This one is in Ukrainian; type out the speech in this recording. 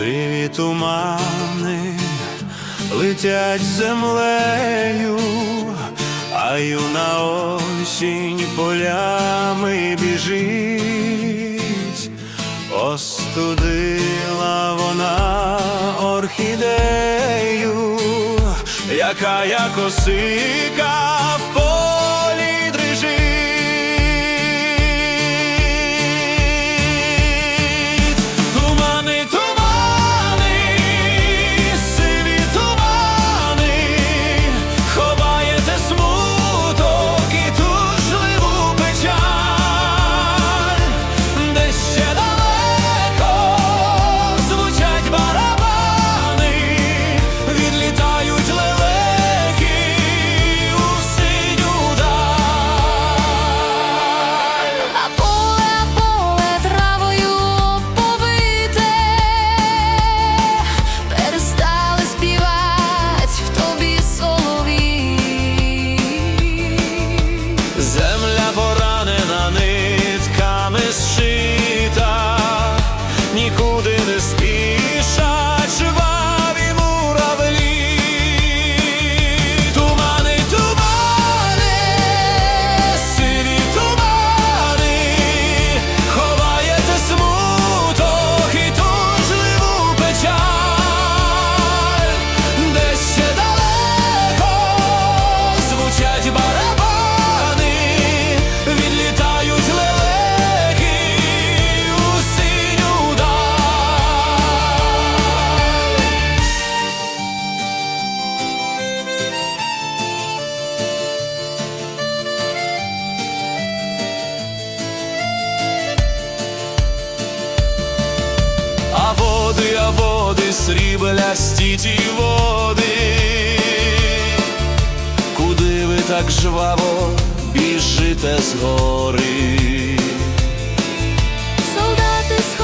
Сиві тумани летять землею, а юна осінь полями біжить, остудила вона орхідею, яка як осика нікуди не спішать води, а води, сріблясті ті води, куди ви так жваво біжите з гори? Солдати сховали